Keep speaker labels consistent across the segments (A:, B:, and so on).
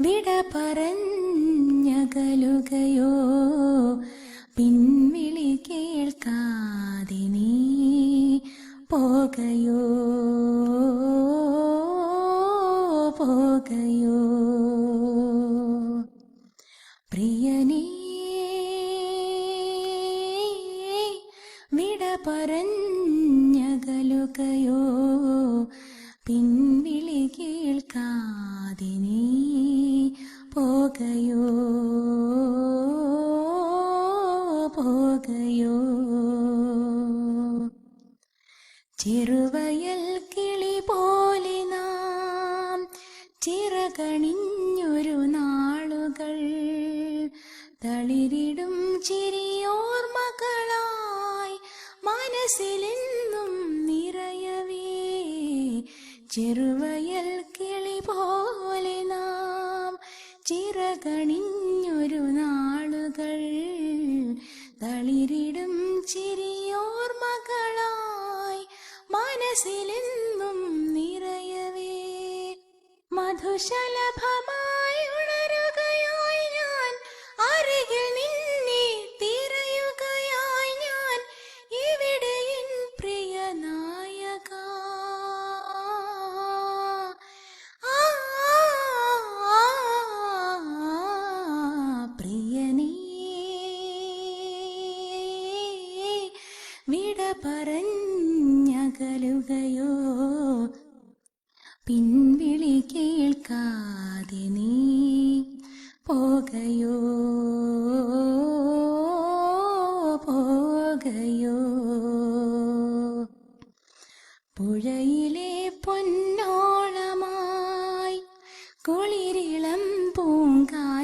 A: വിട പറഞ്ഞകലുകയോ പിൻവിളി കേൾക്കാതെ നീ പോകയോ? പോകയോ? പ്രിയനേ വിട പറഞ്ഞകലുകയോ പിൻവിളി പോകയോ? പോകയോ? ചെറുവയൽ കിളി പോലെ നാം ചിറകണിഞ്ഞൊരു നാളുകൾ തളിരിടും ചിരിയോർമകളായി മനസ്സിലെന്നും നിറയവേ. ചെറുവയൽ കിളി പോലെ ചിറകണിഞ്ഞൊരു നാളുകൾ തളിരിടും ചിരിയോർമകളായി മനസ്സിലെന്നും നിറയവേ. മധുശലഭമായി ഉണരുകയായി ഞാൻ അരികിൽ നിന്നെ തിരയുകയായി ഞാൻ ഇവിടെ പ്രിയ നായക. പറഞ്ഞകലുകയോ പിൻവിളി കേൾക്കാതെ നീ പോകയോ? പോകയോ? പുഴയിലെ പൊന്നോളമായി കുളിരിളം പൂങ്കാറ്റായി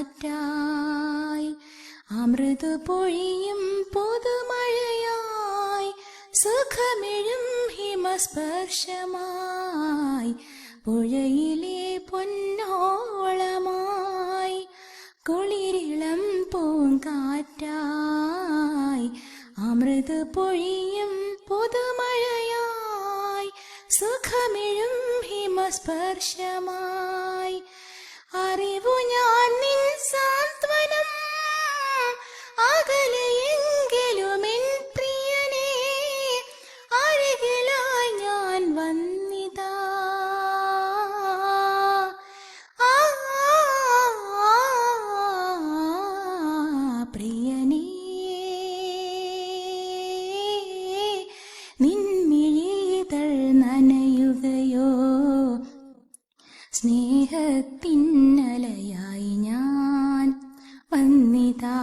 A: അമൃത് പൊഴിയും സുഖമിഴും ഹിമസ്പർശമായി പുഴയിലെ പൊന്നോളമായി കുളിരിളം പൂങ്കാറ്റായി അമൃത് പൊഴിയും പുതുമഴയായി സുഖമിഴും ഹിമസ്പർശമായി. അറിവു ഞാൻ നിൻ സാന്ത്വനം അകലെയെങ്കിലും വന്നിതാ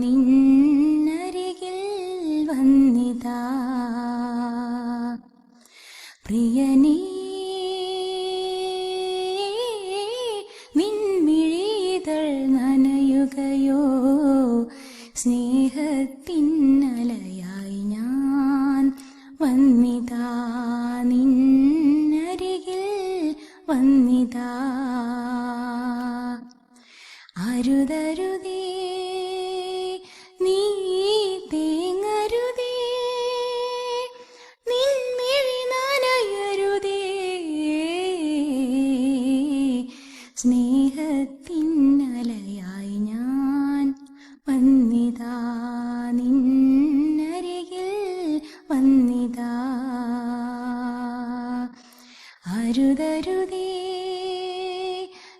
A: നിന്നരികിൽ വന്നിതാ. പ്രിയനേ നിൻമിഴിതൾ നനയുകയോ സ്നേഹത്തിന്നലയായി ഞാൻ വന്നിതാ നിന്നരികിൽ വന്നിതാ. അരുതരുതേ അരുതരുതേ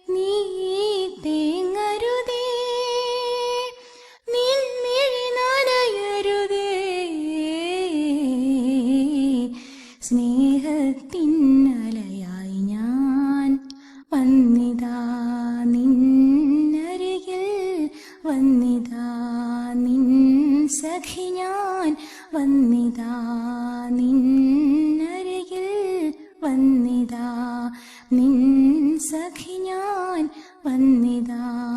A: നീ തേങ്ങരുതേ നിൻമിഴി നനയരുതേ. സ്നേഹത്തിന്നലയായി ഞാൻ വന്നിതാ നിന്നരികിൽ വന്നിതാ നിൻ സഖി ഞാൻ വന്നിതാ നിന്നരികിൽ വന്നിതാ. നിൻ സഖി ഞാൻ വന്നിതാ.